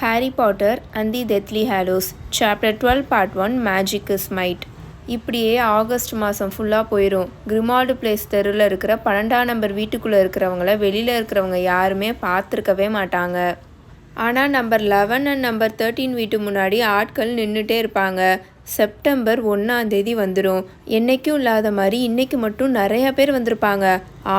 Harry Potter and the Deathly Hallows chapter twelve part one magic is might இப்படியே August மாதம் ஃபுல்லாக போயிடும் கிரிமால்டு place தெருவில் இருக்கிற பன்னெண்டாம் நம்பர் வீட்டுக்குள்ளே இருக்கிறவங்கள வெளியில் இருக்கிறவங்க யாருமே பார்த்துருக்கவே மாட்டாங்க. ஆனால் number eleven and number thirteen வீட்டு முன்னாடி ஆட்கள் நின்றுட்டே இருப்பாங்க. செப்டம்பர் ஒன்றாந்தேதி வந்துடும் என்றைக்கும் இல்லாத மாதிரி இன்றைக்கு மட்டும் நிறையா பேர் வந்திருப்பாங்க.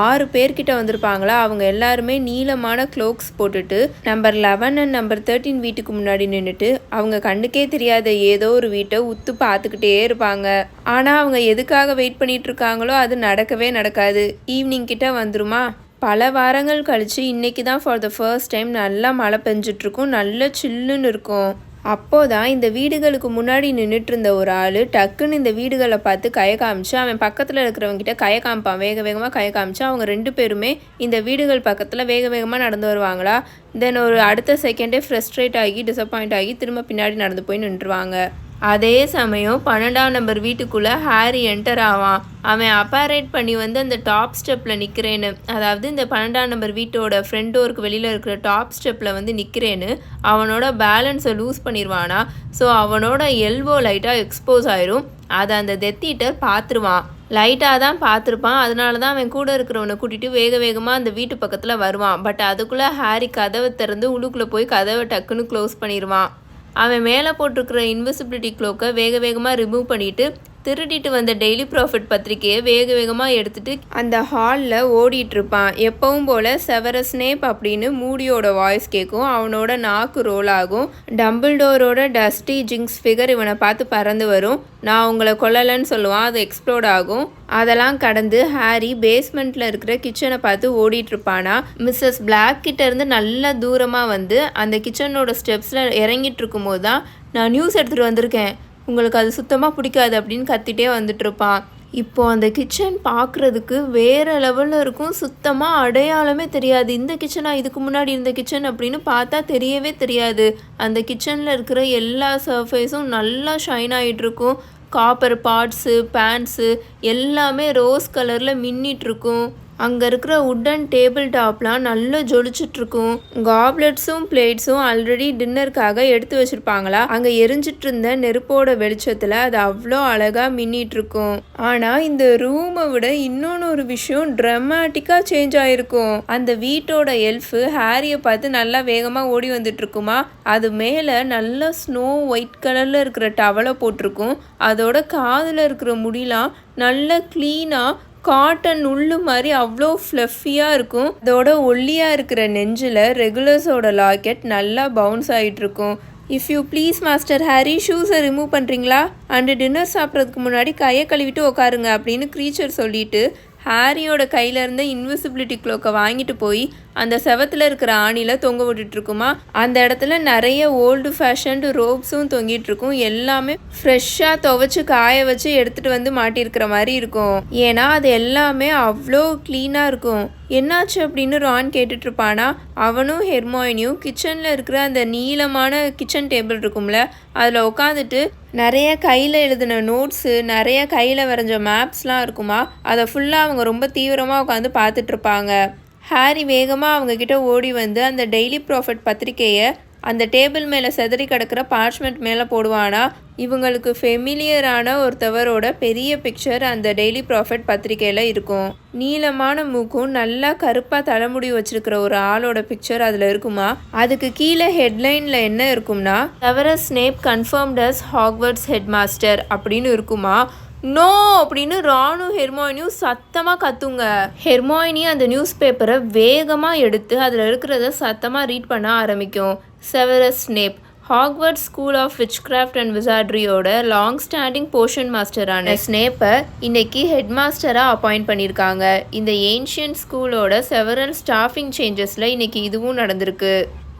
ஆறு பேர்கிட்ட வந்திருப்பாங்களா? அவங்க எல்லாருமே நீளமான க்ளோக்ஸ் போட்டுட்டு number eleven and number thirteen வீட்டுக்கு முன்னாடி நின்றுட்டு அவங்க கண்ணுக்கே தெரியாத ஏதோ ஒரு வீட்டை உத்து பார்த்துக்கிட்டே இருப்பாங்க. ஆனால் அவங்க எதுக்காக வெயிட் பண்ணிட்டு இருக்காங்களோ அது நடக்கவே நடக்காது. ஈவினிங் கிட்ட வந்துருமா? பல வாரங்கள் கழித்து இன்றைக்கி தான் ஃபார் த ஃபர்ஸ்ட் டைம் நல்லா மழை பெஞ்சிட்ருக்கும். நல்ல சில்லுன்னு இருக்கும். அப்போதான் இந்த வீடுகளுக்கு முன்னாடி நின்றுட்டு இருந்த ஒரு ஆள் டக்குன்னு இந்த வீடுகளை பார்த்து கய காமிச்சு அவன் பக்கத்தில் இருக்கிறவங்கிட்ட கய காமிப்பான். வேக வேகமாக கய காமிச்சு அவங்க ரெண்டு பேருமே இந்த வீடுகள் பக்கத்தில் வேக வேகமாக நடந்து வருவாங்களா? தென் ஒரு அடுத்த செகண்டே ஃப்ரெஸ்ட்ரேட் ஆகி டிசப்பாயிண்ட் ஆகி திரும்ப பின்னாடி நடந்து போய் நின்றுவாங்க அதே சமயம் பன்னெண்டாம் நம்பர் வீட்டுக்குள்ளே ஹாரி என்டர் ஆவான். அவன் அப்பாரேட் பண்ணி வந்து அந்த டாப் ஸ்டெப்பில் நிற்கிறேன்னு அதாவது இந்த பன்னெண்டாம் நம்பர் வீட்டோட ஃப்ரண்ட் டோருக்கு வெளியில் இருக்கிற டாப் ஸ்டெப்பில் வந்து நிற்கிறேன்னு அவனோட பேலன்ஸை லூஸ் பண்ணிடுவானா ஸோ அவனோட எல்வோ லைட்டாக எக்ஸ்போஸ் ஆயிரும். அதை அந்த டெத்தீட்டர் பார்த்துருவான். லைட்டாக தான் பார்த்துருப்பான். அதனால தான் அவன் கூட இருக்கிறவனை கூட்டிகிட்டு வேக வேகமாக அந்த வீட்டு பக்கத்தில் வருவான். பட் அதுக்குள்ளே ஹாரி கதவை திறந்து உள்ளுக்குள்ளே போய் கதவை டக்குன்னு க்ளோஸ் பண்ணிடுவான் அவன் மேலே போட்டிருக்கிற இன்விசிபிலிட்டி க்ளோக்கை வேக வேகமாக ரிமூவ் பண்ணிவிட்டு திருடிட்டு வந்த டெய்லி ப்ராஃபிட் பத்திரிக்கையை வேக வேகமாக எடுத்துட்டு அந்த ஹாலில் ஓடிட்டு இருப்பான் எப்பவும் போல் செவரஸ்னேப் அப்படின்னு மூடியோட வாய்ஸ் கேட்கும் அவனோட நாக்கு ரோல் ஆகும். டம்பிள்டோரோட டஸ்டி ஜிங்ஸ் ஃபிகர் இவனை பார்த்து பறந்து வரும். நான் உங்களை கொல்லலைன்னு சொல்லுவான். அது எக்ஸ்ப்ளோர்ட் ஆகும். அதெல்லாம் கடந்து ஹாரி பேஸ்மெண்ட்டில் இருக்கிற கிச்சனை பார்த்து ஓடிட்டு இருப்பானா மிஸ்ஸஸ் பிளாக் கிட்ட இருந்து நல்ல தூரமாக வந்து அந்த கிச்சனோட ஸ்டெப்ஸில் இறங்கிட்டு இருக்கும்போது தான் நான் நியூஸ் எடுத்துகிட்டு வந்திருக்கேன். உங்களுக்கு அது சுத்தமாக பிடிக்காது அப்படின்னு கத்திட்டே வந்துட்டுருப்பான். இப்போது அந்த கிச்சன் பார்க்குறதுக்கு வேறு லெவலில் இருக்கும். சுத்தமாக அடையாளமே தெரியாது. இந்த கிச்சனா இதுக்கு முன்னாடி இருந்த கிச்சன் அப்படின்னு பார்த்தா தெரியவே தெரியாது. அந்த கிச்சனில் இருக்கிற எல்லா சர்ஃபேஸும் நல்லா ஷைன் ஆகிட்டுருக்கும் காப்பர் பாட்ஸு பேன்ஸு எல்லாமே ரோஸ் கலரில் மின்னிட்டு இருக்கும் அங்கே இருக்கிற உட்டன் டேபிள் டாப்லாம் நல்லா ஜொலிச்சிட்ருக்கும். காப்லெட்ஸும் பிளேட்ஸும் ஆல்ரெடி டின்னருக்காக எடுத்து வச்சுருப்பாங்களா? அங்கே எரிஞ்சிட்டு இருந்த நெருப்போட வெளிச்சத்தில் அது அவ்வளோ அழகாக மின்னிட்டுருக்கும் ஆனால் இந்த ரூமை விட இன்னொன்று ஒரு விஷயம் ட்ரமாட்டிக்காக சேஞ்ச் ஆகிருக்கும் அந்த வீட்டோட எல்ஃபு ஹாரியை பார்த்து நல்லா வேகமாக ஓடி வந்துட்டு இருக்குமா அது மேலே நல்லா ஸ்னோ ஒயிட் கலரில் இருக்கிற டவலை போட்டிருக்கும் அதோட காதில் இருக்கிற முடிலாம் நல்லா க்ளீனாக காட்டன் உள்ளு மாதிரி அவ்வளோ ஃப்ளஃபியாக இருக்கும். அதோட ஒல்லியாக இருக்கிற நெஞ்சில் ரெகுலர்ஸோட லாக்கெட் நல்லா பவுன்ஸ் ஆகிட்டு இருக்கும் if you please master Harry ஷூஸை remove பண்ணுறீங்களா அண்டு டின்னர் சாப்பிட்றதுக்கு முன்னாடி கையை கழுவிட்டு உட்காருங்க அப்படின்னு க்ரீச்சர் சொல்லிட்டு ஹாரியோட கையிலேருந்து இன்விசிபிலிட்டி க்ளோக்கை வாங்கிட்டு போய் அந்த செவத்தில் இருக்கிற ஆணியில் தொங்க விட்டுட்ருக்குமா அந்த இடத்துல நிறைய ஓல்டு ஃபேஷன்டு ரோப்ஸும் தொங்கிட்டு இருக்கும். எல்லாமே ஃப்ரெஷ்ஷாக துவைச்சு காய வச்சு எடுத்துகிட்டு வந்து மாட்டியிருக்கிற மாதிரி இருக்கும். ஏன்னா அது எல்லாமே அவ்வளோ க்ளீனாக இருக்கும். என்னாச்சு அப்படின்னு ரான் கேட்டுட்ருப்பானா? அவனும் ஹெர்மாயினியும் கிச்சனில் இருக்கிற அந்த நீளமான கிச்சன் டேபிள் இருக்கும்ல அதில் உட்காந்துட்டு நிறைய கையில் எழுதின நோட்ஸு நிறைய கையில் வரைஞ்ச மேப்ஸ்லாம் இருக்குமா? அதை ஃபுல்லாக அவங்க ரொம்ப தீவிரமாக உட்காந்து பார்த்துட்ருப்பாங்க. ஹாரி வேகமாக அவங்கக்கிட்ட ஓடி வந்து அந்த டெய்லி ப்ராஃபிட் பத்திரிக்கையை அந்த டேபிள் மேலே செதறி கிடக்கிற பார்ச்மெண்ட் மேலே போடுவானா? இவங்களுக்கு ஃபெமிலியரான ஒருத்தவரோட பெரிய பிக்சர் அந்த டெய்லி ப்ராஃபிட் பத்திரிக்கையில் இருக்கும். நீளமான மூக்கும் நல்லா கருப்பாக தலைமுடி வச்சிருக்கிற ஒரு ஆளோட பிக்சர் அதில் இருக்குமா? அதுக்கு கீழே ஹெட்லைனில் என்ன இருக்கும்னா தவற ஸ்னேப் கன்ஃபர்ம்டஸ் ஹாக்வர்ட்ஸ் ஹெட் மாஸ்டர் அப்படின்னு இருக்குமா? நோ அப்படின்னு ராணு ஹெர்மாயினியும் சத்தமாக கத்துங்க. ஹெர்மாயினி அந்த நியூஸ் பேப்பரை வேகமாக எடுத்து அதில் இருக்கிறத சத்தமாக ரீட் பண்ண ஆரம்பிக்கும். Severus Snape Hogwarts school of witchcraft and விசாட்ரியோட long standing portion மாஸ்டரான ஸ்னேப்பை இன்னைக்கு ஹெட் மாஸ்டராக அப்பாயிண்ட் பண்ணியிருக்காங்க இந்த ஏன்ஷியன் ஸ்கூலோட செவரல் ஸ்டாஃபிங் சேஞ்சஸில் இன்னைக்கு இதுவும் நடந்திருக்கு.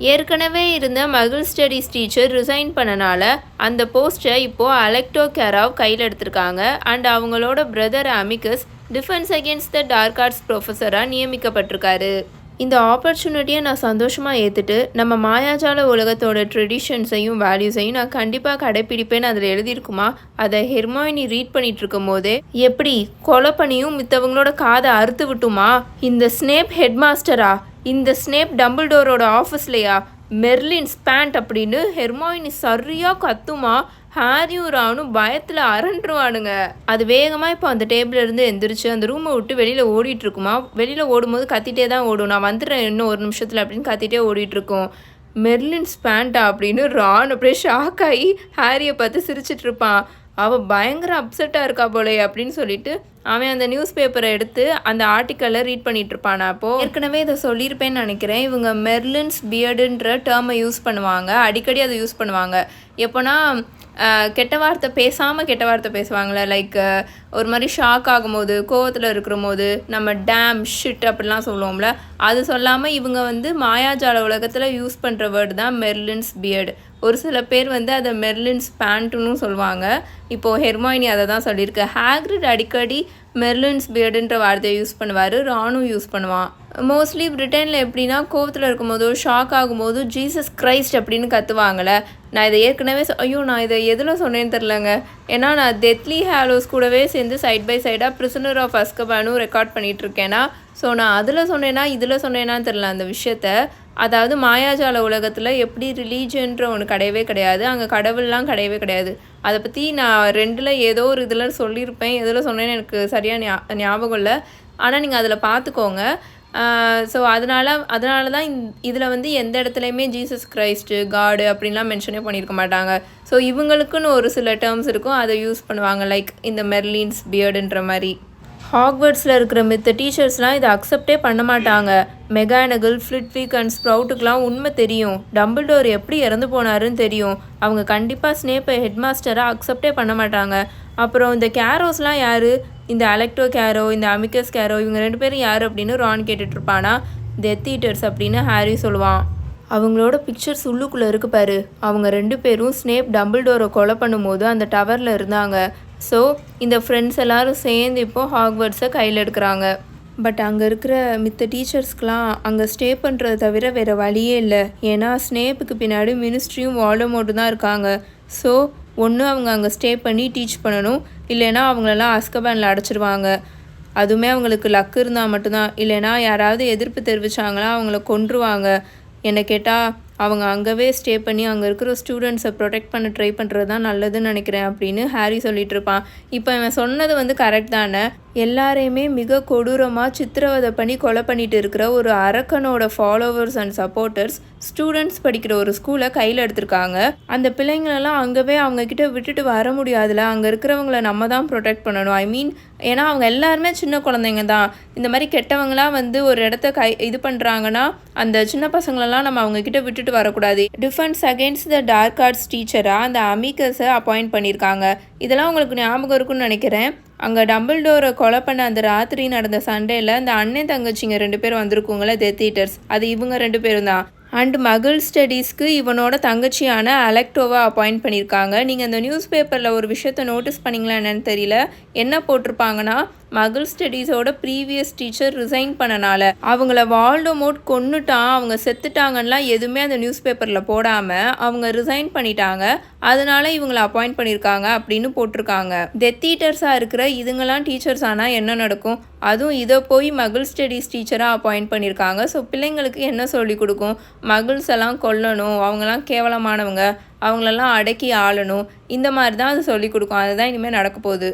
ஏற்கனவே இருந்த மகிழ் ஸ்டடீஸ் டீச்சர் ரிசைன் பண்ணனால அந்த போஸ்ட்டை இப்போது அலெக்டோ கேராவ் கையில் எடுத்திருக்காங்க. அண்ட் அவங்களோட brother Amycus defence against the dark arts ப்ரொஃபஸராக நியமிக்கப்பட்டிருக்காரு. இந்த ஆப்பர்ச்சுனிட்டியை நான் சந்தோஷமாக ஏற்றுட்டு நம்ம மாயாஜால உலகத்தோட ட்ரெடிஷன்ஸையும் வேல்யூஸையும் நான் கண்டிப்பாக கடைப்பிடிப்பேன்னு அதில் எழுதியிருக்குமா? அதை ஹெர்மாயினி ரீட் பண்ணிட்டு இருக்கும் போதே எப்படி கொலை பண்ணியும் மித்தவங்களோட காதை அறுத்து விட்டுமா? இந்த ஸ்னேப் ஹெட் மாஸ்டரா இந்த ஸ்னேப் டம்பிள்டோரோட ஆஃபீஸ்லையா? மெர்லின் ஸ்பேண்ட் அப்படின்னு ஹெர்மாயினி சரியாக கத்துமா? ஹாரியும் ராவனும் பயத்தில் அரண்டுருவானுங்க. அது வேகமாக இப்போ அந்த டேபிள் இருந்து எந்திரிச்சு அந்த ரூமை விட்டு வெளியில் ஓடிட்டுருக்குமா? வெளியில் ஓடும்போது கத்திட்டே தான் ஓடும். நான் வந்துடுறேன் இன்னும் ஒரு நிமிஷத்தில் அப்படின்னு கத்திட்டே ஓடிட்டுருக்கோம். மெர்லின் ஸ்பேண்டா அப்படின்னு ரான் அப்படியே ஷாக் ஆகி ஹாரியை பார்த்து சிரிச்சிட்டு இருப்பான் அவள் பயங்கர அப்செட்டாக இருக்கா போலே அப்படின்னு சொல்லிட்டு அவன் அந்த நியூஸ் பேப்பரை எடுத்து அந்த ஆர்டிக்கலை ரீட் பண்ணிட்டு இருப்பானா. அப்போது ஏற்கனவே இதை சொல்லியிருப்பேன்னு நினைக்கிறேன். இவங்க மெர்லின்ஸ் பியர்டுன்ற டேர்மை யூஸ் பண்ணுவாங்க. அடிக்கடி அதை யூஸ் பண்ணுவாங்க. எப்போனா கெட்ட வார்த்தை பேசாமல் கெட்ட வார்த்தை பேசுவாங்களே லைக் ஒரு மாதிரி ஷாக் ஆகும்போது கோவத்தில் இருக்கிற போது நம்ம டேம் ஷிட் அப்படிலாம் சொல்லுவோம்ல. அது சொல்லாமல் இவங்க வந்து மாயாஜால உலகத்தில் யூஸ் பண்ணுற வேர்டு தான் மெர்லின்ஸ் பியர்டு ஒரு சில பேர் வந்து அதை மெர்லின்ஸ் பேண்ட்டுன்னு சொல்லுவாங்க. இப்போது ஹெர்மாயினி அதை தான் சொல்லியிருக்கு. ஹேக்ரிட் அடிக்கடி மெர்லின்ஸ் பியர்டுன்ற வார்த்தையை யூஸ் பண்ணுவார் ராணும் யூஸ் பண்ணுவான். மோஸ்ட்லி பிரிட்டனில் எப்படின்னா கோவத்தில் இருக்கும்போதோ ஷாக் ஆகும்போது ஜீசஸ் கிரைஸ்ட் அப்படின்னு கத்துவாங்கள்ல நான் இதை ஏற்கனவே ஐயோ நான் இதை எதில் சொன்னேன்னு தெரிலங்க ஏன்னா நான் டெத்லி ஹேலோஸ் கூடவே சேர்ந்து சைட் பை சைடாக பிரிசனர் ஆஃப் அஸ்கபானும் ரெக்கார்ட் பண்ணிகிட்ருக்கேன்னா ஸோ நான் அதில் சொன்னேன்னா இதில் சொன்னேன்னா தெரில அந்த விஷயத்த. அதாவது மாயாஜால உலகத்தில் எப்படி ரிலீஜன்ற ஒன்று கிடையவே கிடையாது. அங்கே கடவுள்லாம் கிடையவே கிடையாது. அதை பற்றி நான் ரெண்டில் ஏதோ ஒரு இதில் சொல்லியிருப்பேன். எதில் சொன்னேன்னு எனக்கு சரியாக ஞா ஞாபகம் இல்லை. ஆனால் நீங்கள் அதில் பார்த்துக்கோங்க ஸோ அதனால அதனால தான் இதில் வந்து எந்த இடத்துலையுமே ஜீசஸ் கிரைஸ்ட்டு காடு அப்படின்லாம் மென்ஷனே பண்ணியிருக்க மாட்டாங்க. ஸோ இவங்களுக்குன்னு ஒரு சில டேர்ம்ஸ் இருக்கும். அதை யூஸ் பண்ணுவாங்க. லைக் இந்த மெர்லின்ஸ் பியர்டுன்ற மாதிரி. ஹாக்வர்ட்ஸில் இருக்கிற மித்த டீச்சர்ஸ்லாம் இதை அக்செப்டே பண்ண மாட்டாங்க. மெகானகல் ஃப்ளிட்விக் அண்ட் ஸ்ப்ரவுட்டுக்கெலாம் உண்மை தெரியும். டம்பிள்டோர் எப்படி இறந்து போனாருன்னு தெரியும். அவங்க கண்டிப்பாக ஸ்னேப்பை ஹெட்மாஸ்டராக அக்செப்டே பண்ண மாட்டாங்க. அப்புறம் இந்த கேரோஸ்லாம் யார்? இந்த அலெக்டோ கேரோ இந்த அமிக்கஸ் கேரோ இவங்க ரெண்டு பேரும் யார் அப்படின்னு ரான் கேட்டுட்ருப்பானா டெத் ஈட்டர்ஸ் அப்படின்னு ஹாரி சொல்லுவான். அவங்களோட பிக்சர்ஸ் உள்ளுக்குள்ளே இருக்கு பாரு. அவங்க ரெண்டு பேரும் ஸ்னேப் டம்பிள்டோரை கொலை பண்ணும்போது அந்த டவரில் இருந்தாங்க. ஸோ இந்த ஃப்ரெண்ட்ஸ் எல்லோரும் சேர்ந்து இப்போது ஹாக்வர்ட்ஸை கையில் எடுக்கிறாங்க. பட் அங்கே இருக்கிற மித்த டீச்சர்ஸ்க்கெலாம் அங்கே ஸ்டே பண்ணுறத தவிர வேறு வழியே இல்லை. ஏன்னா ஸ்னேப்புக்கு பின்னாடி மினிஸ்ட்ரியும் வாலமோட்டும் தான் இருக்காங்க. ஸோ ஒன்று அவங்க அங்கே ஸ்டே பண்ணி டீச் பண்ணணும். இல்லைன்னா அவங்களெல்லாம் அஸ்கபேனில் அடைச்சிருவாங்க. அதுவுமே அவங்களுக்கு லக் இருந்தால் மட்டும்தான். இல்லைன்னா யாராவது எதிர்ப்பு தெரிவித்தாங்களா அவங்கள கொன்றுவாங்க. என்னை கேட்டால் அவங்க அங்கவே ஸ்டே பண்ணி அங்கே இருக்கிற ஸ்டூடெண்ட்ஸை ப்ரொடெக்ட் பண்ண ட்ரை பண்ணுறது தான் நல்லதுன்னு நினைக்கிறேன் அப்படின்னு ஹாரி சொல்லிட்டு இருப்பான். இப்போ இவன் சொன்னது வந்து கரெக்ட் தானே? எல்லாரையுமே மிக கொடூரமாக சித்திரவதை பண்ணி கொலை பண்ணிட்டு இருக்கிற ஒரு அரக்கனோட ஃபாலோவர்ஸ் அண்ட் சப்போர்ட்டர்ஸ் ஸ்டூடெண்ட்ஸ் படிக்கிற ஒரு ஸ்கூலை கையில் எடுத்திருக்காங்க. அந்த பிள்ளைங்களெல்லாம் அங்கவே அவங்க கிட்ட விட்டுட்டு வர முடியாதுல. அங்கே இருக்கிறவங்கள நம்ம தான் ப்ரொடெக்ட் பண்ணணும். ஐ மீன் ஏன்னா அவங்க எல்லாருமே சின்ன குழந்தைங்க தான். இந்த மாதிரி கெட்டவங்களாம் வந்து ஒரு இடத்த கை இது பண்ணுறாங்கன்னா அந்த சின்ன பசங்களெல்லாம் நம்ம அவங்க கிட்ட விட்டுட்டு வரக்கூடாது. Defence against the dark arts டீச்சராக அந்த அமிகஸை அப்பாயிண்ட் பண்ணியிருக்காங்க. இதெல்லாம் உங்களுக்கு ஞாபகம் இருக்குன்னு நினைக்கிறேன். அங்கே டம்பிள்டோரை கொலை பண்ண அந்த ராத்திரி நடந்த சண்டேல அந்த அண்ணன் தங்கச்சிங்க ரெண்டு பேரும் வந்திருக்குங்களே டெத் ஈட்டர்ஸ் அது இவங்க ரெண்டு பேரும் தான். அண்ட் மகள் ஸ்டடீஸ்க்கு இவனோட தங்கச்சியான அலெக்டோவை அப்பாயிண்ட் பண்ணியிருக்காங்க. நீங்கள் அந்த நியூஸ் பேப்பரில் ஒரு விஷயத்த நோட்டீஸ் பண்ணிங்களா என்னன்னு தெரியல. என்ன போட்டிருப்பாங்கன்னா மகள் ஸ்டடீஸோட ப்ரீவியஸ் டீச்சர் ரிசைன் பண்ணனால அவங்கள வால்டோமோட் கொன்னுட்டான் அவங்க செத்துட்டாங்கலாம் எதுவுமே அந்த நியூஸ் பேப்பரில் போடாமல் அவங்க ரிசைன் பண்ணிட்டாங்க. அதனால இவங்களை அப்பாயிண்ட் பண்ணியிருக்காங்க அப்படின்னு போட்டிருக்காங்க. டெத் ஈட்டர்ஸாக இருக்கிற இதுங்கெல்லாம் டீச்சர்ஸ் ஆனால் என்ன நடக்கும்? அதுவும் இதை போய் மகள் ஸ்டடீஸ் டீச்சராக அப்பாயிண்ட் பண்ணியிருக்காங்க ஸோ பிள்ளைங்களுக்கு என்ன சொல்லி கொடுக்கும்? மகள்ஸ் எல்லாம் கொல்லணும் அவங்கெல்லாம் கேவலமானவங்க அவங்களெல்லாம் அடக்கி ஆளணும். இந்த மாதிரி தான் அது சொல்லிக் கொடுக்கும். அதுதான் இனிமேல் நடக்க போகுது.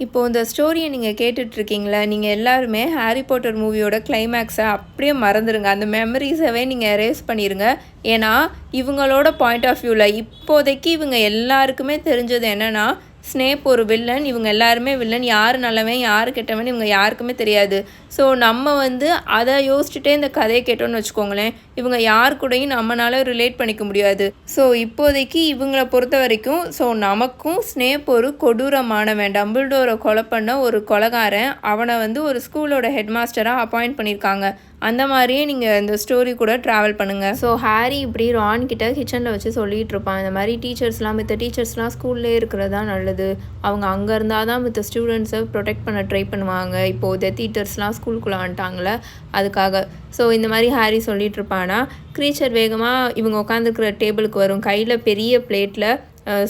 இப்போது இந்த ஸ்டோரியை நீங்கள் கேட்டுட்ருக்கீங்களா நீங்கள் எல்லாருமே ஹாரி பாட்டர் மூவியோட கிளைமேக்ஸை அப்படியே மறந்துடுங்க அந்த மெமரிஸவே நீங்கள் எரேஸ் பண்ணிடுங்க ஏன்னா இவங்களோட பாயிண்ட் ஆஃப் வியூவில் இப்போதைக்கு இவங்க எல்லாருக்குமே தெரிஞ்சது என்னென்னா ஸ்னேப் ஒரு வில்லன் இவங்க எல்லாருமே வில்லன். யார் நல்லவன் யார் கெட்டவன் இவங்க யாருக்குமே தெரியாது. ஸோ நம்ம வந்து அதை யோசிச்சுட்டே இந்த கதையை கேட்டோம்னு வச்சுக்கோங்களேன். இவங்க யார் கூடயும் நம்மளால ரிலேட் பண்ணிக்க முடியாது. ஸோ இப்போதைக்கு இவங்களை பொறுத்த வரைக்கும் ஸோ நமக்கும் ஸ்னேப் ஒரு கொடூரமானவன் டம்பிள்டோரை கொலை பண்ண ஒரு கொலகாரன் அவனை வந்து ஒரு ஸ்கூலோட ஹெட் மாஸ்டராக அப்பாயிண்ட் பண்ணியிருக்காங்க. அந்த மாதிரியே நீங்கள் இந்த ஸ்டோரி கூட ட்ராவல் பண்ணுங்கள் ஸோ ஹாரி இப்படி ரான் கிட்ட கிச்சனில் வச்சு சொல்லிகிட்டு இருப்பான். இந்த மாதிரி டீச்சர்ஸ்லாம் மித்த டீச்சர்ஸ்லாம் ஸ்கூல்லே இருக்கிறது தான் நல்லது. அவங்க அங்கே இருந்தால் தான் மித்த ஸ்டூடெண்ட்ஸை ப்ரொடெக்ட் பண்ண ட்ரை பண்ணுவாங்க. இப்போது டெத் டீச்சர்ஸ்லாம் ஸ்கூலுக்குள்ளே வந்துட்டாங்களே அதுக்காக. ஸோ இந்த மாதிரி ஹாரி சொல்லிகிட்ருப்பானா இருப்பானா க்ரீச்சர் வேகமாக இவங்க உட்காந்துருக்கிற டேபிளுக்கு வரும். கையில் பெரிய பிளேட்டில்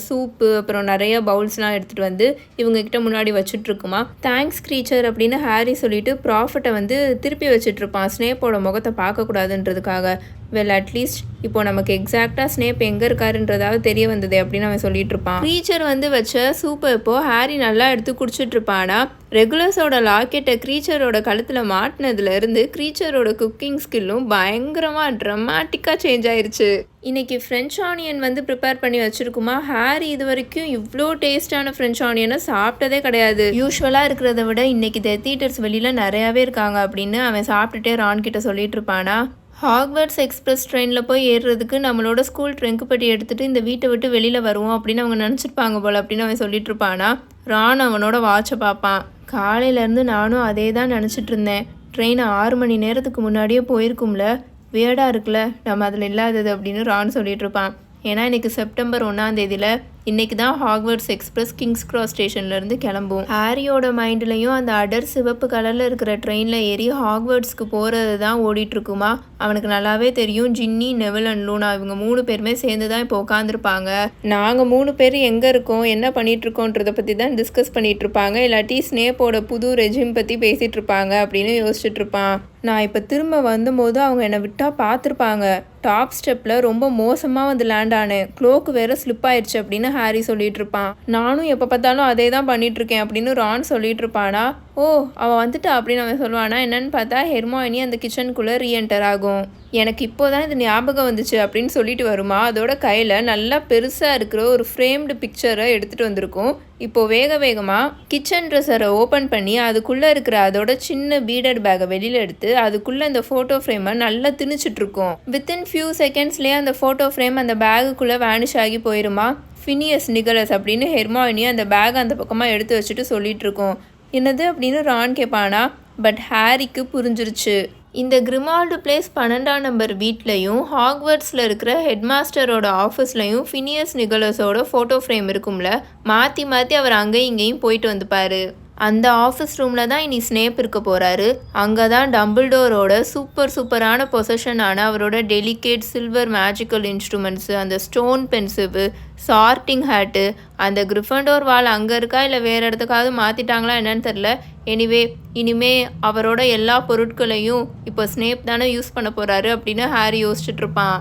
சூப்பு அப்புறம் நிறைய பவுல்ஸ்லாம் எடுத்துகிட்டு வந்து இவங்கக்கிட்ட முன்னாடி வச்சுட்ருக்குமா தேங்க்ஸ் க்ரீச்சர் அப்படின்னு ஹாரி சொல்லிட்டு ப்ராஃபிட்டை வந்து திருப்பி வச்சுட்ருப்பான் ஸ்னேப்போட முகத்தை பார்க்கக்கூடாதுன்றதுக்காக. வெல் அட்லீஸ்ட் இப்போ நமக்கு எக்ஸாக்டாக ஸ்னேப் எங்கே இருக்காருன்றதாவது தெரிய வந்தது அப்படின்னு அவன் சொல்லிட்டு இருப்பான். க்ரீச்சர் வந்து வச்ச சூப்பை இப்போ ஹாரி நல்லா எடுத்து குடிச்சிட்டு இருப்பானா? ரெகுலர்ஸோட லாக்கெட்டை க்ரீச்சரோட கழுத்தில் மாட்டினதுலேருந்து க்ரீச்சரோட குக்கிங் ஸ்கில்லும் பயங்கரமாக ட்ரமாட்டிக்காக சேஞ்ச் ஆயிடுச்சு இன்றைக்கி ஃப்ரெஞ்ச் ஆனியன் வந்து ப்ரிப்பேர் பண்ணி வச்சுருக்குமா? ஹாரி இது வரைக்கும் இவ்வளோ டேஸ்டான ஃப்ரெஞ்ச் ஆனியனை சாப்பிட்டதே கிடையாது. யூஸ்வலாக இருக்கிறத விட இன்றைக்கி டெத் வெளியில் நிறையாவே இருக்காங்க அப்படின்னு அவன் சாப்பிட்டுட்டே ரான் கிட்ட சொல்லிட்டு இருப்பானா? ஹாக்வர்ட்ஸ் எக்ஸ்பிரஸ் ட்ரெயினில் போய் ஏறுறதுக்கு நம்மளோட ஸ்கூல் ட்ரெங்க் பட்டி எடுத்துகிட்டு இந்த வீட்டை விட்டு வெளியில் வருவோம் அப்படின்னு அவங்க நினச்சிருப்பாங்க போல் அப்படின்னு அவன் சொல்லிட்டு இருப்பானா? ரான் அவனோட வாட்சை பார்ப்பான். காலையிலேருந்து நானும் அதே தான் நினச்சிட்டு இருந்தேன். ட்ரெயின் ஆறு மணி நேரத்துக்கு முன்னாடியே போயிருக்கும்ல. வியர்டாக இருக்குல்ல. நம்ம அதில் இல்லாதது அப்படின்னு ரான் சொல்லிட்டு இருப்பான். ஏன்னா இன்றைக்கி செப்டம்பர் ஒன்றாந்தேதியில் தேதியில் இன்னைக்கு தான் ஹாக்வர்ட்ஸ் எக்ஸ்பிரஸ் கிங்ஸ் கிராஸ் ஸ்டேஷன்லேருந்து கிளம்பும். ஹாரியோட மைண்ட்லேயும் அந்த அடர் சிவப்பு கலரில் இருக்கிற ட்ரெயினில் ஏறி ஹாக்வர்ட்ஸ்க்கு போகிறது தான் ஓடிட்டுருக்குமா அவனுக்கு நல்லாவே தெரியும் ஜின்னி நெவல் அண்ட் லூனா இவங்க மூணு பேருமே சேர்ந்து தான் இப்போ உட்காந்துருப்பாங்க நாங்கள் மூணு பேர் எங்கே இருக்கோம் என்ன பண்ணிட்டு இருக்கோன்றதை பற்றி தான் டிஸ்கஸ் பண்ணிட்டு இருப்பாங்க. இல்லாட்டி ஸ்னேப்போட புது ரெஜிம் பற்றி பேசிகிட்டு இருப்பாங்க அப்படின்னு யோசிச்சுட்டு இருப்பான். நான் இப்போ திரும்ப வந்தபோது அவங்க என்னை விட்டால் பார்த்துருப்பாங்க. டாப் ஸ்டெப்பில் ரொம்ப மோசமாக வந்து லேண்ட் ஆனேன் க்ளோக்கு வேற ஸ்லிப் ஆயிடுச்சு அப்படின்னு ஹாரி சொல்லிட்டு இருப்பான். நானும் எப்போ பார்த்தாலும் அதே தான் பண்ணிட்டு இருக்கேன் அப்படின்னு ரான் சொல்லிட்டு இருப்பானா? ஓ அவள் வந்துட்டா அப்படின்னு அவன் சொல்லுவானா? என்னன்னு பார்த்தா ஹெர்மாயினி அந்த கிச்சனுக்குள்ளே ரீஎன்டர் ஆகும். எனக்கு இப்போ தான் இது ஞாபகம் வந்துச்சு அப்படின்னு சொல்லிட்டு வருமா? அதோட கையில் நல்லா பெருசாக இருக்கிற ஒரு ஃப்ரேம்டு பிக்சரை எடுத்துகிட்டு வந்திருக்கும். இப்போது வேக வேகமாக கிச்சன் ட்ரெஸ்ஸரை ஓப்பன் பண்ணி அதுக்குள்ளே இருக்கிற அதோட சின்ன பீடட் பேக்கை வெளியில் எடுத்து அதுக்குள்ளே அந்த ஃபோட்டோ ஃப்ரேமை நல்லா திணிச்சிட்ருக்கோம் வித்தின் ஃபியூ செகண்ட்ஸ்லேயே அந்த ஃபோட்டோ ஃப்ரேம் அந்த பேகுக்குள்ளே வேனிஷ் ஆகி போயிருமா? ஃபினியஸ் நிகலஸ் அப்படின்னு ஹெர்மாயினி அந்த பேக் அந்த பக்கமாக எடுத்து வச்சுட்டு சொல்லிட்டு இருக்கோம். என்னது அப்படின்னு ரான் கேட்பானா பட் ஹாரிக்கு புரிஞ்சிருச்சு. இந்த கிரிமால்டு பிளேஸ் பன்னெண்டாம் நம்பர் வீட்லேயும் ஹாக்வர்ட்ஸில் இருக்கிற ஹெட்மாஸ்டரோட ஆஃபீஸ்லையும் ஃபினியஸ் நிகலஸோட ஃபோட்டோ ஃப்ரேம் இருக்கும்ல. மாற்றி மாற்றி அவர் அங்கேயும் இங்கேயும் போயிட்டு வந்துப்பார் அந்த ஆஃபீஸ் ரூமில் தான் இனி ஸ்னேப் இருக்க போகிறாரு அங்கே தான் டம்பிள்டோரோட சூப்பர் சூப்பரான பொசஷனான அவரோட டெலிகேட் சில்வர் மேஜிக்கல் இன்ஸ்ட்ருமெண்ட்ஸு அந்த ஸ்டோன் பென்சிவு சார்ட்டிங் ஹேட்டு அந்த கிரிஃபண்டோர் வால் அங்கே இருக்கா இல்லை வேறு இடத்துக்காவது மாற்றிட்டாங்களா என்னன்னு தெரில எனிவே இனிமே அவரோட எல்லா பொருட்களையும் இப்போ ஸ்னேப் தானே யூஸ் பண்ண போகிறாரு அப்படின்னு ஹாரி யோசிச்சுட்ருப்பான்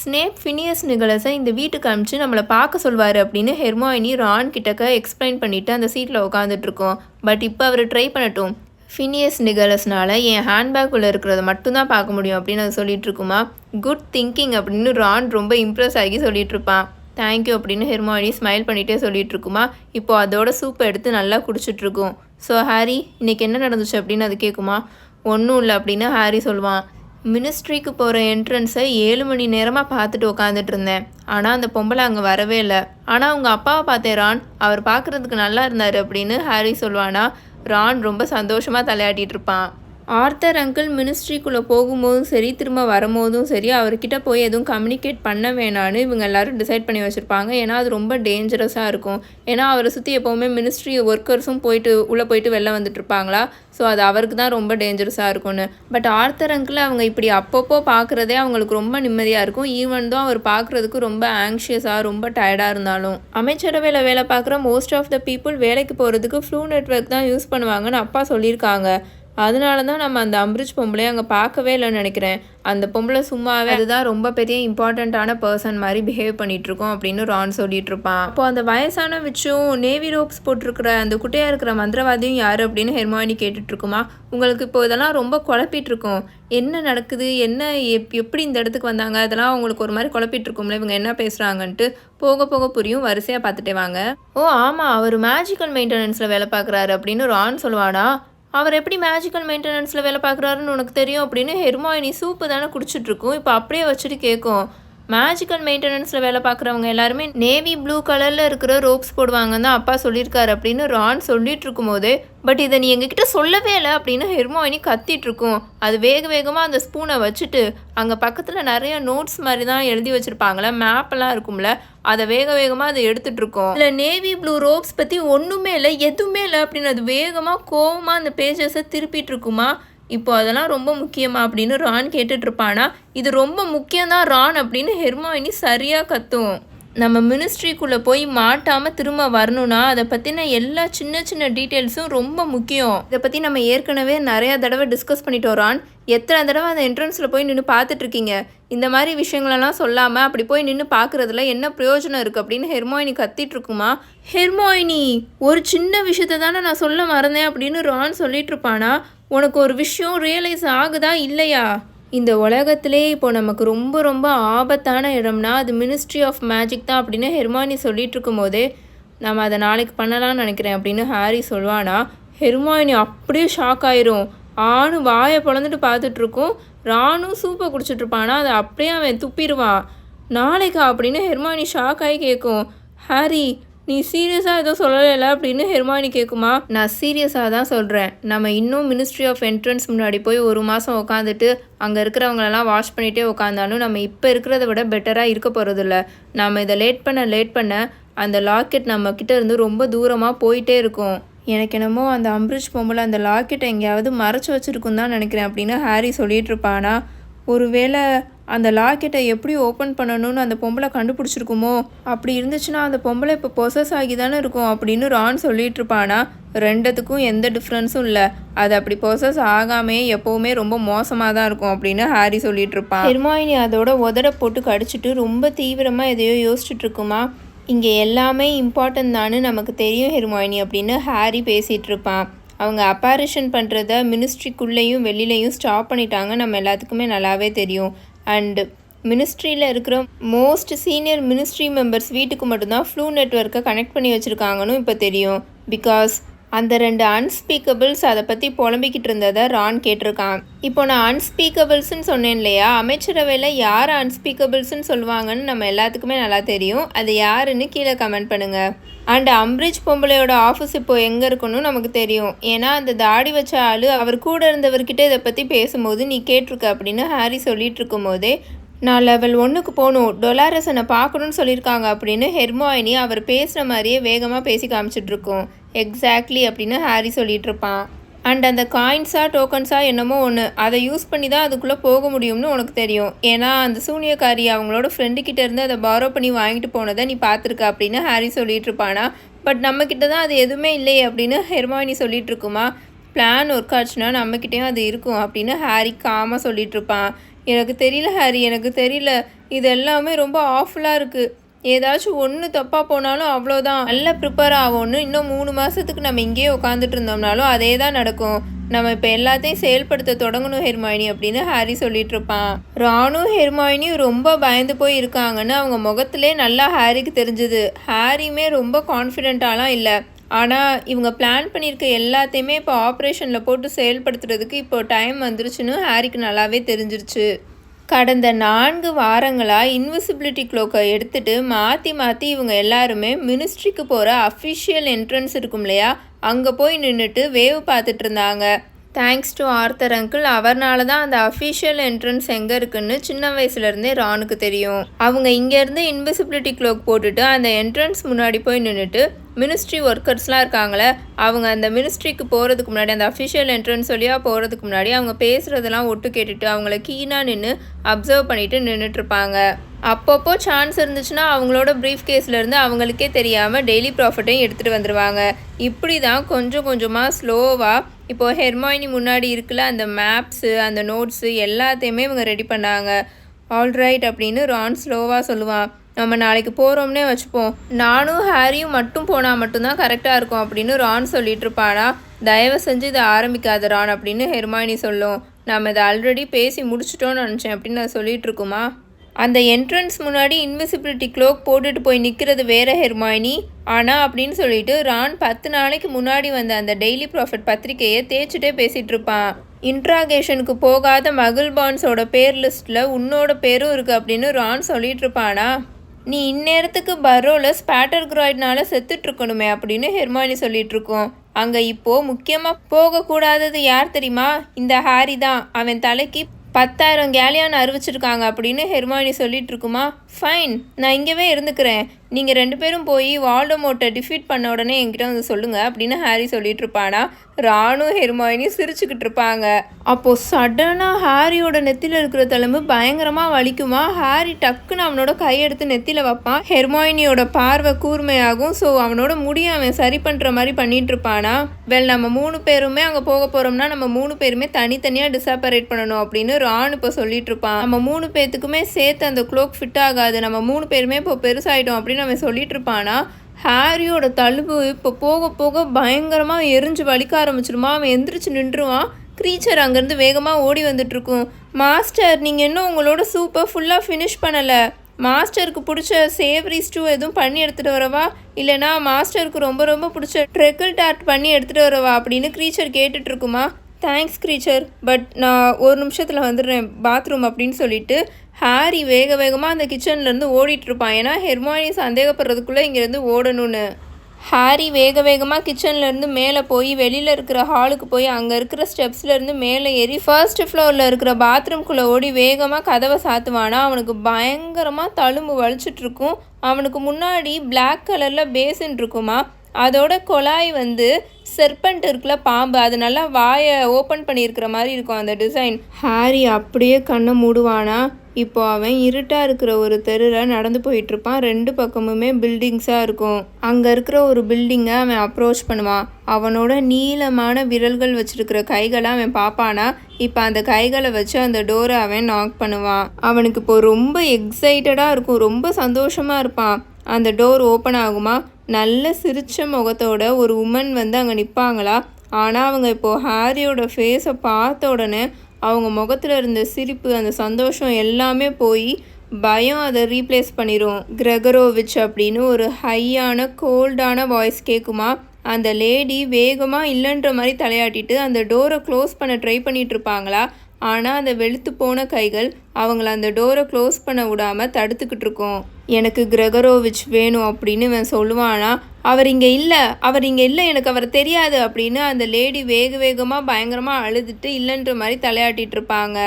ஸ்னேப் ஃபினியஸ் நிகலஸை இந்த வீட்டுக்கு அனுப்பிச்சு நம்மளை பார்க்க சொல்வார் அப்படின்னு ஹெர்மாயினி ரான் கிட்டக்க எக்ஸ்பிளைன் பண்ணிவிட்டு அந்த சீட்டில் உட்காந்துட்ருக்கோம் பட் இப்போ அவர் ட்ரை பண்ணட்டும். ஃபினியஸ் நிகலஸ்னால என் ஹேண்ட்பேக்குள்ளே இருக்கிறத மட்டும்தான் பார்க்க முடியும் அப்படின்னு அது சொல்லிட்டு இருக்குமா? குட் திங்கிங் அப்படின்னு ரான் ரொம்ப இம்ப்ரெஸ் ஆகி சொல்லிட்டு இருப்பான். தேங்க்யூ அப்படின்னு ஹெர்மாயினி ஸ்மைல் பண்ணிகிட்டே சொல்லிட்டு இருக்குமா? இப்போ அதோட சூப்பை எடுத்து நல்லா குடிச்சிட்ருக்கோம் ஸோ ஹாரி இன்றைக்கி என்ன நடந்துச்சு அப்படின்னு அது கேட்குமா ஒன்றும் இல்லை அப்படின்னு ஹாரி சொல்லுவான் மினிஸ்ட்ரிக்கு போகிற என்ட்ரன்ஸை ஏழு மணி நேரமாக பார்த்துட்டு உட்காந்துட்டு இருந்தேன். ஆனால் அந்த பொம்பளை அங்கே வரவே இல்லை. ஆனால் அவங்க அப்பாவை பார்த்தேன் ரான் அவர் பார்க்குறதுக்கு நல்லா இருந்தார் அப்படின்னு ஹாரி சொல்லுவானா ரான் ரொம்ப சந்தோஷமாக தலையாட்டிட்டு இருப்பான். ஆர்த்தர் அங்கிள் மினிஸ்ட்ரிக்குள்ளே போகும்போதும் சரி திரும்ப வரும்போதும் சரி அவர்கிட்ட போய் எதுவும் கம்யூனிகேட் பண்ண வேணான்னு இவங்க எல்லாரும் டிசைட் பண்ணி வச்சுருப்பாங்க. ஏன்னா அது ரொம்ப டேஞ்சரஸாக இருக்கும். ஏன்னா அவரை சுற்றி எப்போவுமே மினிஸ்ட்ரி ஒர்க்கர்ஸும் போயிட்டு உள்ளே போயிட்டு வெளில வந்துட்டு இருப்பாங்களா? ஸோ அது அவருக்கு தான் ரொம்ப டேஞ்சரஸாக இருக்கும்னு. பட் ஆர்த்தர் அங்கிள் அவங்க இப்படி அப்பப்போ பார்க்குறதே அவங்களுக்கு ரொம்ப நிம்மதியாக இருக்கும். ஈவன் தான் அவர் பார்க்குறதுக்கு ரொம்ப ஆங்ஷியஸாக ரொம்ப டயர்டாக இருந்தாலும். அமைச்சரவையில் வேலை பார்க்குற மோஸ்ட் ஆஃப் த பீப்புள் வேலைக்கு போகிறதுக்கு ஃப்ளூ நெட்ஒர்க் தான் யூஸ் பண்ணுவாங்கன்னு அப்பா சொல்லியிருக்காங்க. அதனால தான் நம்ம அந்த அம்ரிஜ் பொம்பளையை அங்கே பார்க்கவே இல்லைன்னு நினைக்கிறேன். அந்த பொம்பளை சும்மாவே அதுதான் ரொம்ப பெரிய இம்பார்ட்டண்ட்டான பர்சன் மாதிரி பிஹேவ் பண்ணிட்டு இருக்கோம் அப்படின்னு ரான் சொல்லிட்டு இருப்பான் அப்போ அந்த வயசான விச்சும் நேவி ரோப்ஸ் போட்டிருக்கிற அந்த குட்டையாக இருக்கிற மந்திரவாதியும் யார் அப்படின்னு ஹெர்மாயினி கேட்டுட்டு இருக்குமா உங்களுக்கு இப்போ இதெல்லாம் ரொம்ப குழப்பிட்டுருக்கும். என்ன நடக்குது? என்ன எப் எப்படி இந்த இடத்துக்கு வந்தாங்க? அதெல்லாம் அவங்களுக்கு ஒரு மாதிரி குழப்பிட்டு இருக்கும்ல இவங்க என்ன பேசுகிறாங்கன்ட்டு போக போக புரியும். வரிசையாக பார்த்துட்டே வாங்க. ஓ ஆமாம் அவர் மேஜிக்கல் மெயின்டெனன்ஸில் வேலை பார்க்குறாரு அப்படின்னு ரான் சொல்லுவானா? அவர் எப்படி மேஜிக்கல் மெயின்டெனன்ஸில் வேலை பார்க்குறாருன்னு உனக்கு தெரியும் அப்படின்னு ஹெர்மாயினி சூப்பு தானே குடிச்சிட்ருக்கும் இப்போ அப்படியே வச்சுட்டு கேட்கும் மேஜிக்கல் மெயின்டெனன்ஸில் வேலை பார்க்குறவங்க எல்லாருமே நேவி ப்ளூ கலரில் இருக்கிற ரோப்ஸ் போடுவாங்கன்னு தான் அப்பா சொல்லியிருக்காரு அப்படின்னு ரான் சொல்லிட்டு இருக்கும்போது பட் இதை நீ எங்ககிட்ட சொல்லவே இல்லை அப்படின்னு ஹெர்மோயினி கத்திட்டு இருக்கும். அது வேக வேகமாக அந்த ஸ்பூனை வச்சுட்டு அங்கே பக்கத்தில் நிறைய நோட்ஸ் மாதிரி தான் எழுதி வச்சுருப்பாங்களே மேப்பெல்லாம் இருக்கும்ல அதை வேக வேகமாக அதை எடுத்துட்டு இருக்கோம். இல்லை நேவி ப்ளூ ரோப்ஸ் பற்றி ஒன்றுமே இல்லை எதுவுமே இல்லை அப்படின்னு அது வேகமாக கோவமாக அந்த பேஜஸை திருப்பிட்டு இருக்குமா? இப்போ அதெல்லாம் ரொம்ப முக்கியமா அப்படின்னு ரான் கேட்டுட்ருப்பானா? இது ரொம்ப முக்கியம்தான் ரான் அப்படின்னு ஹெர்மாயினி சரியாக கத்தும். நம்ம மினிஸ்ட்ரிக்குள்ளே போய் மாட்டாமல் திரும்ப வரணும்னா அதை பற்றின எல்லா சின்ன சின்ன டீட்டெயில்ஸும் ரொம்ப முக்கியம். இதை பற்றி நம்ம ஏற்கனவே நிறையா தடவை டிஸ்கஸ் பண்ணிட்டு வரோம் எத்தனை தடவை அந்த என்ட்ரன்ஸில் போய் நின்று பார்த்துட்ருக்கீங்க? இந்த மாதிரி விஷயங்களெல்லாம் சொல்லாமல் அப்படி போய் நின்று பார்க்குறதுல என்ன பிரயோஜனம் இருக்குது அப்படின்னு ஹெர்மோயினி கத்திட்டு இருக்குமா ஹெர்மாயினி ஒரு சின்ன விஷயத்தை தானே நான் சொல்ல மறந்தேன் அப்படின்னு ரான் சொல்லிட்டு இருப்பானா உனக்கு ஒரு விஷயம் ரியலைஸ் ஆகுதா? இல்லையா? இந்த உலகத்திலே இப்போ நமக்கு ரொம்ப ரொம்ப ஆபத்தான இடம்னா அது மினிஸ்ட்ரி ஆஃப் மேஜிக் தான் அப்படின்னு ஹெர்மானி சொல்லிட்டு இருக்கும்போது நம்ம அதை நாளைக்கு பண்ணலாம்னு நினைக்கிறேன் அப்படின்னு ஹாரி சொல்வானா ஹெர்மாயினி அப்படியே ஷாக் ஆயிரும். ஆணு வாயை பிளந்துட்டு பார்த்துட்ருக்கும் ராணும் சூப்பை குடிச்சிட்ருப்பானா அதை அப்படியே அவன் துப்பிடுவான். நாளைக்கா? அப்படின்னு ஹெர்மானி ஷாக் ஆகி கேட்கும். ஹாரி நீ சீரியஸாக எதுவும் சொல்லலைல அப்படின்னு ஹெர்மானி கேட்குமா நான் சீரியஸாக தான் சொல்கிறேன் நம்ம இன்னும் மினிஸ்ட்ரி ஆஃப் என்ட்ரன்ஸ் முன்னாடி போய் ஒரு மாதம் உட்காந்துட்டு அங்கே இருக்கிறவங்களெல்லாம் வாஷ் பண்ணிகிட்டே உட்காந்தாலும் நம்ம இப்போ இருக்கிறத விட பெட்டராக இருக்க போகிறதில்ல நம்ம இதை லேட் பண்ண லேட் பண்ண அந்த லாக்கெட் நம்ம கிட்ட இருந்து ரொம்ப தூரமாக போயிட்டே இருக்கும். எனக்கு என்னமோ அந்த அம்பிரிஜ் பொம்பளை அந்த லாக்கெட்டை எங்கேயாவது மறைச்சி வச்சுருக்குன்னு தான் நினைக்கிறேன் அப்படின்னு ஹாரி சொல்லிட்டு இருப்பானா? ஒருவேளை அந்த லாக்கெட்டை எப்படி ஓப்பன் பண்ணணும்னு அந்த பொம்பளை கண்டுபிடிச்சிருக்குமோ? அப்படி இருந்துச்சுன்னா அந்த பொம்பளை இப்போ பொசஸ் ஆகி தானே இருக்கும் அப்படின்னு ரான் சொல்லிட்டு இருப்பானா? ரெண்டுத்துக்கும் எந்த டிஃப்ரென்ஸும் இல்லை. அது அப்படி பொசஸ் ஆகாமே எப்போவுமே ரொம்ப மோசமாக தான் இருக்கும் அப்படின்னு ஹாரி சொல்லிட்டு இருப்பான் ஹெர்மாயினி அதோட உதட போட்டு கடிச்சிட்டு ரொம்ப தீவிரமாக எதையோ யோசிச்சுட்டு இருக்குமா? இங்கே எல்லாமே இம்பார்ட்டன்ட் தான்னு நமக்கு தெரியும் ஹெர்மாயினி அப்படின்னு ஹாரி பேசிகிட்டு இருப்பான் அவங்க அப்பாரிஷன் பண்ணுறத மினிஸ்ட்ரிக்குள்ளேயும் வெளியிலையும் ஸ்டாப் பண்ணிட்டாங்க. நம்ம எல்லாத்துக்குமே நல்லாவே தெரியும். அண்டு மினிஸ்ட்ரியில் இருக்கிற மோஸ்ட் சீனியர் மினிஸ்ட்ரி மெம்பர்ஸ் வீட்டுக்கு மட்டும்தான் ஃப்ளூ நெட்ஒர்க்கை கனெக்ட் பண்ணி வச்சுருக்காங்கன்னு இப்போ தெரியும். பிகாஸ் அந்த ரெண்டு அன்ஸ்பீக்கபிள்ஸ் அதை பற்றி புலம்பிக்கிட்டு இருந்ததை ரான் கேட்டிருக்கான். இப்போ நான் அன்ஸ்பீக்கபிள்ஸ்ன்னு சொன்னேன் இல்லையா? அமைச்சரவையில் யார் அன்ஸ்பீக்கபிள்ஸ்ன்னு சொல்லுவாங்கன்னு நம்ம எல்லாத்துக்குமே நல்லா தெரியும். அது யாருன்னு கீழே கமெண்ட் பண்ணுங்கள் அண்ட் அம்பரீஷ் பொம்பளையோட ஆஃபீஸ் இப்போ எங்கே இருக்குன்னு நமக்கு தெரியும். ஏன்னா அந்த தாடி வச்ச ஆள் அவர் கூட இருந்தவர்கிட்ட இதை பற்றி பேசும்போது நீ கேட்டிருக்க அப்படின்னு ஹாரி சொல்லிட்டு இருக்கும்போதே நான் லெவல் ஒன்றுக்கு போகணும். டொலாரஸனை பார்க்கணுன்னு சொல்லியிருக்காங்க அப்படின்னு ஹெர்மாயினி அவர் பேசுகிற மாதிரியே வேகமாக பேசி காமிச்சிட்ருக்கோம் எக்ஸாக்ட்லி அப்படின்னு ஹாரி சொல்லிகிட்ருப்பான் இருப்பான். அண்ட் அந்த காயின்ஸா டோக்கன்ஸா என்னமோ ஒன்று அதை யூஸ் பண்ணி தான் அதுக்குள்ளே போக முடியும்னு உனக்கு தெரியும். ஏன்னா அந்த சூனியக்காரி அவங்களோட ஃப்ரெண்டுக்கிட்ட இருந்து அதை பாரோ பண்ணி வாங்கிட்டு போனதை நீ பார்த்துருக்க அப்படின்னு ஹாரி சொல்லிட்டு இருப்பானா. பட் நம்மக்கிட்ட தான் அது எதுவுமே இல்லையே அப்படின்னு ஹெர்மாயினி சொல்லிட்டு இருக்குமா? பிளான் ஒர்க் ஆச்சுன்னா நம்மக்கிட்டேயும் அது இருக்கும் அப்படின்னு ஹாரி காமாக சொல்லிட்டு இருப்பான். எனக்கு தெரியல ஹாரி எனக்கு தெரியல. இது எல்லாமே ரொம்ப ஆஃபுல்லாக இருக்குது ஏதாச்சும் ஒன்று தப்பாக போனாலும் அவ்வளோதான் நல்லா ப்ரிப்பேர் ஆகும்னு இன்னும் மூணு மாதத்துக்கு நம்ம இங்கேயே உட்காந்துட்டு இருந்தோம்னாலும் அதே தான் நடக்கும். நம்ம இப்போ எல்லாத்தையும் செயல்படுத்த தொடங்கணும் ஹெர்மாயினி அப்படின்னு ஹாரி சொல்லிட்டு இருப்பான். ராணும் ஹெர்மாயினியும் ரொம்ப பயந்து போய் இருக்காங்கன்னு அவங்க முகத்திலே நல்லா ஹாரிக்கு தெரிஞ்சுது. ஹாரியுமே ரொம்ப கான்ஃபிடென்ட்டாலாம் இல்லை. ஆனால் இவங்க பிளான் பண்ணியிருக்க எல்லாத்தையுமே இப்போ ஆப்ரேஷனில் போட்டு செயல்படுத்துறதுக்கு இப்போ டைம் வந்துருச்சுன்னு ஹாரிக்கு நல்லாவே தெரிஞ்சிருச்சு. கடந்த நான்கு வாரங்களாக இன்விசிபிலிட்டி க்ளோக்கை எடுத்துட்டு மாற்றி மாற்றி இவங்க எல்லாருமே மினிஸ்ட்ரிக்கு போகிற அஃபிஷியல் என்ட்ரன்ஸ் இருக்கும் இல்லையா? அங்கே போய் நின்றுட்டு வேவ் பார்த்துட்டு இருந்தாங்க. தேங்க்ஸ் டு ஆர்த்தர் அங்கிள் அவர்னால தான் அந்த அஃபிஷியல் என்ட்ரன்ஸ் எங்கே இருக்குன்னு சின்ன வயசுலேருந்தே ரானுக்கு தெரியும். அவங்க இங்கேருந்து இன்விசிபிலிட்டி க்ளோக் போட்டுட்டு அந்த என்ட்ரன்ஸ் முன்னாடி போய் நின்றுட்டு மினிஸ்ட்ரி ஒர்க்கர்ஸ்லாம் இருக்காங்களே அவங்க அந்த மினிஸ்ட்ரிக்கு போகிறதுக்கு முன்னாடி அந்த அஃபிஷியல் என்ட்ரன்ஸ் வழியாக போகிறதுக்கு முன்னாடி அவங்க பேசுகிறதெல்லாம் ஒட்டு கேட்டுட்டு அவங்கள கீனாக நின்று அப்சர்வ் பண்ணிட்டு நின்றுட்டுருப்பாங்க அப்பப்போ சான்ஸ் இருந்துச்சுன்னா அவங்களோட ப்ரீஃப் கேஸ்லேருந்து அவங்களுக்கே தெரியாமல் டெய்லி ப்ராஃபிட்டையும் எடுத்துகிட்டு வந்துடுவாங்க இப்படி தான் கொஞ்சம் கொஞ்சமாக ஸ்லோவாக இப்போது ஹெர்மாயினி முன்னாடி இருக்குல்ல அந்த மேப்ஸு அந்த நோட்ஸு எல்லாத்தையுமே இவங்க ரெடி பண்ணாங்க. ஆல்ரைட் அப்படின்னு ரான் ஸ்லோவாக சொல்லுவான். நம்ம நாளைக்கு போகிறோம்னே வச்சுப்போம். நானும் ஹாரியும் மட்டும் போனால் மட்டும்தான் கரெக்டாக இருக்கும் அப்படின்னு ரான் சொல்லிட்டு இருப்பானா தயவு செஞ்சு இதை ஆரம்பிக்காத ரான் அப்படின்னு ஹெர்மாயினி சொல்லும். நம்ம இதை ஆல்ரெடி பேசி முடிச்சிட்டோன்னு நினச்சேன் அப்படின்னு நான் சொல்லிட்டு இருக்குமா அந்த என்ட்ரன்ஸ் முன்னாடி இன்விசிபிலிட்டி க்ளோக் போட்டுட்டு போய் நிற்கிறது வேற ஹெர்மாயினி ஆனால் அப்படின்னு சொல்லிட்டு ரான் பத்து நாளைக்கு முன்னாடி வந்த அந்த டெய்லி ப்ராஃபிட் பத்திரிக்கையை தேய்ச்சிட்டே பேசிகிட்டு இருப்பான் இன்ட்ராகேஷனுக்கு போகாத மகிழ் பான்ஸோட பேர் லிஸ்ட்டில் உன்னோட பேரும் இருக்குது அப்படின்னு ரான் சொல்லிட்டு இருப்பானா நீ இந்நேரத்துக்கு பரோவில் ஸ்பேட்டர் கிராய்ட்னால செத்துட்ருக்கணுமே அப்படின்னு ஹெர்மானி சொல்லிட்டு இருக்கோம் அங்கே இப்போது முக்கியமாக போகக்கூடாதது யார் தெரியுமா? இந்த ஹாரி தான் அவன் தலைக்கு பத்தாயிரம் கேலியான் அறிவிச்சிருக்காங்க அப்படின்னு ஹெர்மானி சொல்லிட்டு இருக்குமா ஃபைன் நான் இங்கேவே இருந்துக்கிறேன். நீங்கள் ரெண்டு பேரும் போய் வால்டமோட்டை டிஃபீட் பண்ண உடனே என்கிட்ட வந்து சொல்லுங்கள் அப்படின்னு ஹாரி சொல்லிட்டு இருப்பானா. ராணு ஹெர்மாயினி சிரிச்சுக்கிட்டு இருப்பாங்க. அப்போது சடனாக ஹாரியோட நெத்தியில் இருக்கிற தழும்பு பயங்கரமாக வலிக்குமா? ஹாரி டக்குன்னு அவனோட கையெடுத்து நெத்தியில் வைப்பான். ஹெர்மாயினியோட பார்வை கூர்மையாகும். ஸோ அவனோட முடிய அவன் சரி பண்ணுற மாதிரி பண்ணிட்டு இருப்பானா. வெல் நம்ம மூணு பேருமே அங்கே போக போகிறோம்னா நம்ம மூணு பேருமே தனித்தனியாக டிசாப்பரேட் பண்ணணும் அப்படின்னு ராணு இப்போ சொல்லிட்டு இருப்பான். நம்ம மூணு பேத்துக்குமே சேர்த்து அந்த க்ளோக் ஃபிட் ஆகாது. நம்ம மூணு பேருமே இப்போ பெருசாயிட்டோம் அப்படின்னு அவன் சொல்லிட்டு இருப்பானா ஹாரியோட தழும்பு இப்போ போக போக பயங்கரமாக எரிஞ்சு வலிக்க ஆரம்பிச்சிருமா? அவன் எந்திரிச்சு நின்றுவான். க்ரீச்சர் அங்கேருந்து வேகமாக ஓடி வந்துட்டுருக்கும். மாஸ்டர் நீங்கள் இன்னும் உங்களோட சூப்பை ஃபுல்லாக ஃபினிஷ் பண்ணலை. மாஸ்டருக்கு பிடிச்ச சேவரி ஸ்டூ எதுவும் பண்ணி எடுத்துகிட்டு வரவா? இல்லைனா மாஸ்டருக்கு ரொம்ப ரொம்ப பிடிச்ச ட்ரெக்கிள் டார்ட் பண்ணி எடுத்துகிட்டு வரவா? அப்படின்னு க்ரீச்சர் கேட்டுட்ருக்குமா தேங்க்ஸ் க்ரீச்சர் பட் நான் ஒரு நிமிஷத்தில் வந்துடுறேன். பாத்ரூம் அப்படின்னு சொல்லிட்டு ஹாரி வேக வேகமாக அந்த கிச்சன்லேருந்து ஓடிட்டுருப்பான் ஏன்னா ஹெர்மானி சந்தேகப்படுறதுக்குள்ளே இங்கேருந்து ஓடணும்னு. ஹாரி வேக வேகமாக கிச்சன்லேருந்து மேலே போய் வெளியில் இருக்கிற ஹாலுக்கு போய் அங்கே இருக்கிற ஸ்டெப்ஸ்லேருந்து மேலே ஏறி ஃபர்ஸ்ட் ஃப்ளோரில் இருக்கிற பாத்ரூம்குள்ளே ஓடி வேகமாக கதவை சாத்துவானா? அவனுக்கு பயங்கரமாக தழும்பு வலிச்சிட்ருக்கும் அவனுக்கு முன்னாடி பிளாக் கலரில் பேசின் இருக்குமா? அதோட குழாய் வந்து செர்பண்ட் இருக்குல்ல பாம்பு அது நல்லா வாயை ஓப்பன் பண்ணியிருக்கிற மாதிரி இருக்கும் அந்த டிசைன் ஹாரி அப்படியே கண்ணை மூடுவானா? இப்போ அவன் இருட்டாக இருக்கிற ஒரு தெருவில் நடந்து போயிட்டுருப்பான். ரெண்டு பக்கமுமே பில்டிங்ஸாக இருக்கும். அங்கே இருக்கிற ஒரு பில்டிங்கை அவன் அப்ரோச் பண்ணுவான். அவனோட நீளமான விரல்கள் வச்சிருக்கிற கைகளை அவன் பார்ப்பானா? இப்போ அந்த கைகளை வச்சு அந்த டோரை அவன் நாக் பண்ணுவான். அவனுக்கு இப்போ ரொம்ப எக்ஸைட்டடாக இருக்கும். ரொம்ப சந்தோஷமாக இருப்பான். அந்த டோர் ஓப்பன் ஆகுமா? நல்ல சிரித்த முகத்தோட ஒரு உமன் வந்து அங்கே நிற்பாங்களா ஆனால் அவங்க இப்போது ஹாரியோட ஃபேஸை பார்த்த உடனே அவங்க முகத்தில் இருந்த சிரிப்பு அந்த சந்தோஷம் எல்லாமே போய் பயம் அதை ரீப்ளேஸ் பண்ணிடும் கிரகரோவிச் அப்படின்னு ஒரு ஹையான கோல்டான வாய்ஸ் கேட்குமா அந்த லேடி வேகமாக இல்லைன்ற மாதிரி தலையாட்டிட்டு அந்த டோரை க்ளோஸ் பண்ண ட்ரை பண்ணிகிட்ருப்பாங்களா இருப்பாங்களா? ஆனால் அந்த வெளுத்து போன கைகள் அவங்கள அந்த டோரை க்ளோஸ் பண்ண விடாமல் தடுத்துக்கிட்டு இருக்கோம். எனக்கு கிரகரோவிச் வேணும் அப்படின்னு இவன் சொல்லுவானா அவர் இங்கே இல்லை அவர் இங்கே இல்லை எனக்கு அவர் தெரியாது அப்படின்னு அந்த லேடி வேக வேகமாக பயங்கரமாக அழுதுட்டு இல்லைன்ற மாதிரி தலையாட்டிகிட்டு இருப்பாங்க.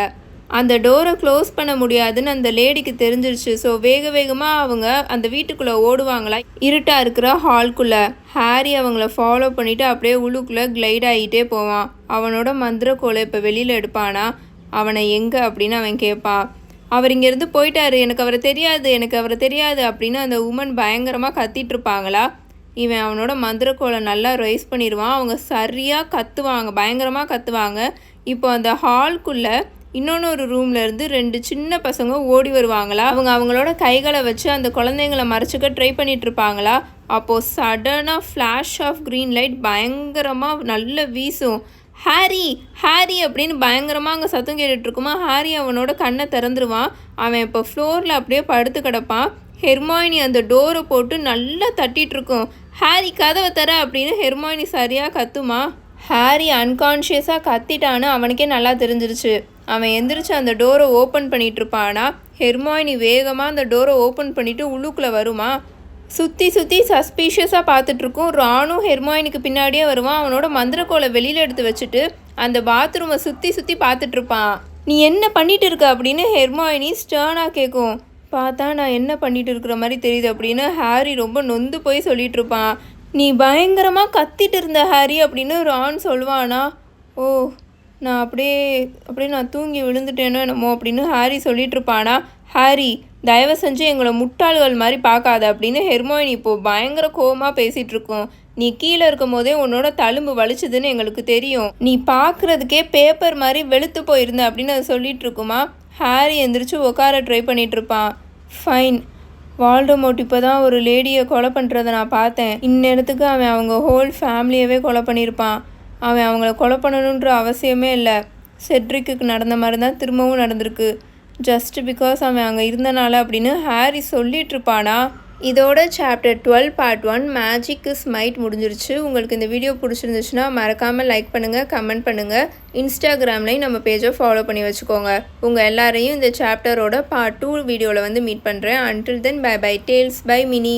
அந்த டோரை க்ளோஸ் பண்ண முடியாதுன்னு அந்த லேடிக்கு தெரிஞ்சிருச்சு. ஸோ வேக வேகமாக அவங்க அந்த வீட்டுக்குள்ளே ஓடுவாங்களா? இருட்டாக இருக்கிற ஹால்குள்ளே. ஹாரி அவங்கள ஃபாலோ பண்ணிவிட்டு அப்படியே உள்ளுக்குள்ளே கிளைட் ஆகிட்டே போவான். அவனோட மந்திர கோலை இப்போ வெளியில் எடுப்பானா? அவனை எங்கே அப்படின்னு அவன் கேட்பா அவர் இங்கேருந்து போயிட்டாரு. எனக்கு அவரை தெரியாது எனக்கு அவரை தெரியாது அப்படின்னு அந்த உமன் பயங்கரமாக கத்திட்டு இருப்பாங்களா இவன் அவனோட மந்திரக்கோலை நல்லா ரைஸ் பண்ணிடுவான். அவங்க சரியாக கத்துவாங்க பயங்கரமாக கத்துவாங்க. இப்போ அந்த ஹால்குள்ளே இன்னொன்று ஒரு ரூம்ல இருந்து ரெண்டு சின்ன பசங்க ஓடி வருவாங்களா? அவங்க அவங்களோட கைகளை வச்சு அந்த குழந்தைங்களை மறைச்சிக்க ட்ரை பண்ணிகிட்டு இருப்பாங்களா அப்போது சடனாக ஃப்ளாஷ் ஆஃப் க்ரீன் லைட் பயங்கரமாக நல்ல வீசும். ஹாரி ஹாரி அப்படின்னு பயங்கரமாக அங்கே சத்தம் கேட்டுட்ருக்குமா? ஹாரி அவனோட கண்ணை திறந்துருவான் அவன் இப்போ ஃப்ளோரில் அப்படியே படுத்து கிடப்பான். ஹெர்மாயினி அந்த டோரை போட்டு நல்லா தட்டிகிட்ருக்கும் ஹாரி கதவை தர அப்படின்னு ஹெர்மாயினி சரியாக கத்துமா? ஹாரி அன்கான்ஷியஸாக கத்திட்டான்னு அவனுக்கே நல்லா தெரிஞ்சிருச்சு. அவன் எந்திரிச்சு அந்த டோரை ஓப்பன் பண்ணிகிட்ருப்பானா இருப்பானா ஹெர்மாயினி வேகமாக அந்த டோரை ஓப்பன் பண்ணிவிட்டு உள்ளுக்குள்ளே வருமா? சுற்றி சுற்றி சஸ்பீஷியஸாக பார்த்துட்ருக்கும் ராணும் ஹெர்மாயினுக்கு பின்னாடியே வருவான். அவனோட மந்திரக்கோலை வெளியில் எடுத்து வச்சுட்டு அந்த பாத்ரூமை சுற்றி சுற்றி பார்த்துட்ருப்பான் நீ என்ன பண்ணிட்டு இருக்க? அப்படின்னு ஹெர்மாயினி ஸ்டர்னாக கேட்கும் பார்த்தா நான் என்ன பண்ணிட்டு இருக்கிற மாதிரி தெரியுது அப்படின்னு ஹாரி ரொம்ப நொந்து போய் சொல்லிட்டு இருப்பான் நீ பயங்கரமாக கத்திட்டு இருந்த ஹாரி அப்படின்னு ரான் சொல்லுவானா. ஓ நான் அப்படியே அப்படியே நான் தூங்கி விழுந்துட்டேனோ என்னமோ அப்படின்னு ஹாரி சொல்லிட்டு இருப்பானா ஹாரி தயவு செஞ்சு எங்களை முட்டாள்கள் மாதிரி பார்க்காத அப்படின்னு ஹெர்மோயின் இப்போது பயங்கர கோவமாக பேசிகிட்டு இருக்கோம். நீ கீழே இருக்கும் போதே உன்னோட தழும்பு வலிச்சதுன்னு எங்களுக்கு தெரியும். நீ பார்க்குறதுக்கே பேப்பர் மாதிரி வெளுத்து போயிருந்த அப்படின்னு அது சொல்லிட்டு இருக்குமா? ஹாரி எந்திரிச்சு உட்கார ட்ரை பண்ணிட்டு இருப்பான். ஃபைன் வால்டமோட் இப்போ தான் ஒரு லேடியை கொலை பண்ணுறதை நான் பார்த்தேன். இந்நேரத்துக்கு அவன் அவங்க ஹோல் ஃபேமிலியவே கொலை பண்ணியிருப்பான். அவன் அவங்கள கொலை பண்ணணுன்ற அவசியமே இல்லை. செட்ரிக்கு நடந்த மாதிரி தான் திரும்பவும் நடந்திருக்கு. ஜஸ்ட் பிகாஸ் அவன் அங்கே இருந்தனால அப்படின்னு ஹாரி சொல்லிட்டு இருப்பானா? இதோட chapter twelve part one magic is might முடிஞ்சிருச்சு. உங்களுக்கு இந்த வீடியோ பிடிச்சிருந்துச்சுன்னா மறக்காமல் லைக் பண்ணுங்கள் கமெண்ட் பண்ணுங்கள் இன்ஸ்டாகிராம்லேயும் நம்ம பேஜை ஃபாலோ பண்ணி வச்சுக்கோங்க. உங்கள் எல்லாரையும் இந்த சாப்டரோட பார்ட் டூ வீடியோவில் வந்து மீட் பண்ணுறேன் until then bye bye tales by Mini